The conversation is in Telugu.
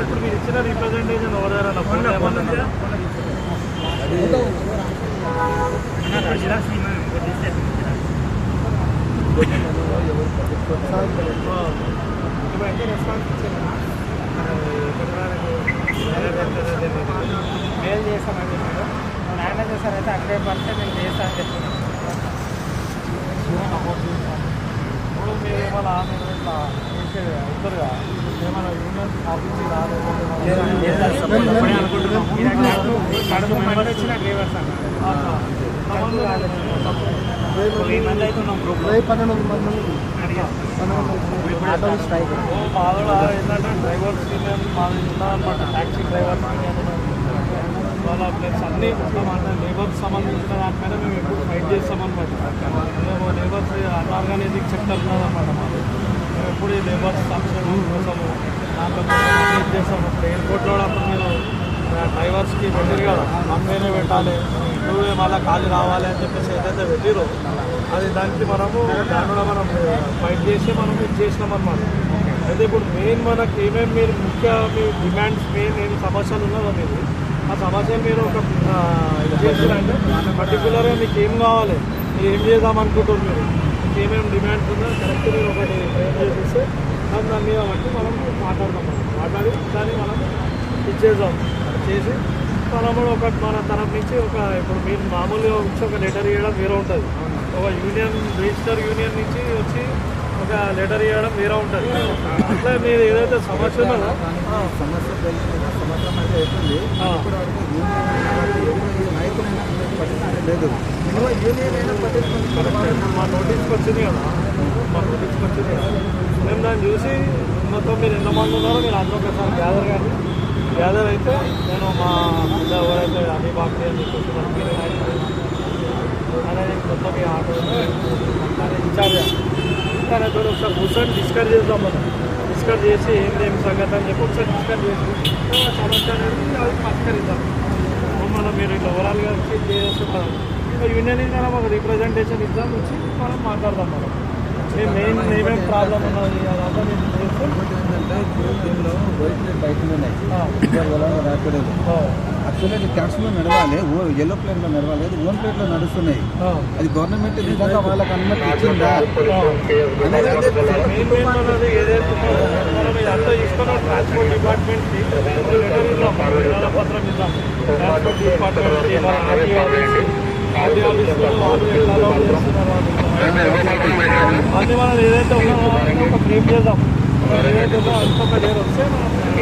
ఇప్పుడు మీరు ఇచ్చిన రిప్రజెంటేషన్ ఏమన్నా మెయిల్ చేస్తామని చెప్పాడు మేనేజర్ సార్ అయితే హండ్రెడ్ పర్సెంట్ నేను చేస్తాను చెప్పాను ఇప్పుడు మీరు ఏమైనా యూనియన్ ఆఫీస్కి రాలేదు కడుపు పన్నెండు మంది ఆటో స్ట్రైక్ మాలో ఏంటంటే డ్రైవర్స్ యూనియన్ మాది ట్యాక్సీ డ్రైవర్స్ వాళ్ళ ప్లస్ అంటే సంబంధించిన దానిపైన మేము ఎప్పుడు ఫైట్ చేస్తామన్నమాట లేబర్స్ అన్ఆర్గనైజింగ్ సెక్టర్ ఉన్నదన్నమాట మాది మేము ఎప్పుడు ఈ లేబర్స్ సంక్షేమం కోసము దాంట్లో చేస్తాము ఇప్పుడు ఎయిర్పోర్ట్లో కూడా అప్పుడు మీరు డ్రైవర్స్కి పెట్టారు కదా అమ్మేనే పెట్టాలి నువ్వే మళ్ళీ ఖాళీ రావాలి అని చెప్పేసి ఏదైతే పెట్టిరో అది దానికి మనము దాని కూడా మనం ఫైట్ చేసి మనం ఇది చేసినాం అనమాట అయితే ఇప్పుడు మెయిన్ మనకి ఏమేమి మీరు ముఖ్య మీ డిమాండ్స్ మెయిన్ ఏమి సమస్యలు ఉన్నదో మీరు ఆ సమస్య మీరు ఒక ఇది చేసిరంటే పర్టికులర్గా మీకు ఏం కావాలి మీరు ఏం చేద్దాం అనుకుంటున్నారు మీరు? మీకు ఏమేమి డిమాండ్స్ ఉన్నా కరెక్ట్ మీరు ఒకటి చేసిస్తే దాని దాని మీద బట్టి మనం మాట్లాడదాం మనం మాట్లాడి దాన్ని మనం ఇచ్చేద్దాం. చేసి మనము ఒక మన తరఫు నుంచి ఒక ఇప్పుడు మీరు మామూలుగా వచ్చి ఒక లెటర్ ఇవ్వడం వేరే ఉంటుంది. ఒక యూనియన్ రిజిస్టర్ యూనియన్ నుంచి వచ్చి ఒక లెటర్ ఇవ్వడం వేరే ఉంటుంది. అట్లా మీరు ఏదైతే సమస్య ఉన్నదో సమస్య సంవత్సరం అయితే అవుతుంది ఆ. ఇప్పుడు వరకు యూనియన్ నాయకులైనా పట్టించుకోవడం లేదు మినిమం యూనియన్ అయినా పట్టించుకుంటున్నారు మా నోటీస్కి వచ్చింది కదా మా నోటీస్కి వచ్చింది కదా మేము దాన్ని చూసి మొత్తం మీరు ఎంతమంది ఉన్నారో మీరు అందరూ ఒకసారి గ్యాదర్ కానీ గ్యాదర్ అయితే నేను మా పెద్ద ఎవరైతే అన్ని బాక్స్ అని చెప్పేసి మన మీరు అనేది మొత్తం మీ ఆటో ఇన్ఛార్జ్ తనతో ఒకసారి కూర్చొని డిస్కస్ చేద్దాం మనం డిస్కస్ చేసి ఏంటి ఏం సంగతి అని చెప్పి ఒకసారి డిస్కస్ చేసి ఆ సమస్య అనేది అది పరిష్కరిద్దాం మనం మీరు ఇట్లా ఓవరాల్గా వచ్చి చేస్తున్నాం యూనియన్ మనం ఒక రిప్రజెంటేషన్ ఇద్దాం వచ్చి మనం మాట్లాడదాం మనం మేము మెయిన్ ఏమేమి ప్రాబ్లం ఉన్నది అదంతా మేము ఏంటంటే దీనిలో వైట్ ప్లేట్ ఉన్నాయి. రాకూడదు క్యాష్లో నడవాలి. ఎల్లో ప్లేట్లో నడవాలి. అది ఓన్ ప్లేట్లో నడుస్తున్నాయి. అది గవర్నమెంట్ నిజంగా వాళ్ళకి అనుమతి ఇచ్చిందా? అదే ఏదైతే ఉన్నదో మనం ఇదంతా తీసుకున్నాం ట్రాన్స్పోర్ట్ డిపార్ట్మెంట్కి లెటర్ ఇద్దాం. పత్రం ఇద్దాం. ట్రాన్స్పోర్ట్ డిపార్ట్మెంట్కి మన ఆర్టీ ఆఫీస్ ఆర్టీ ఆఫీస్లో అది మనం ఏదైతే ఉన్నామో ఒక ఫ్రేమ్ చేద్దాం. ఏదైతే ఉందో అంత డేర్ వస్తే